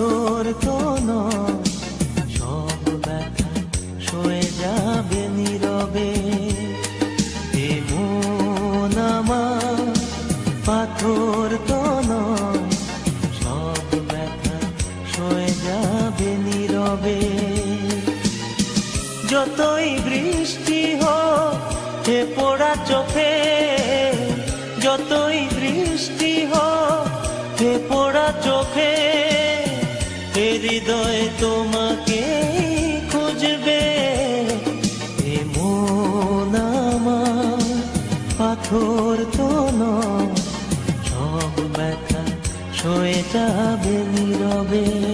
পাথর তো সব ব্যথা সয়ে যাবে নীরবে। এ মন পাথর তো নয়, সব ব্যথা সয়ে যাবে নীরবে। যতই বৃষ্টি হোক, হে পোড়া চোখে, যতই বৃষ্টি হোক, হে পোড়া চোখে হৃদয় তোমাকে খুঁজবে এ মন পাথর তো নয়। সব ব্যথা সয়ে যাবে নীরবে।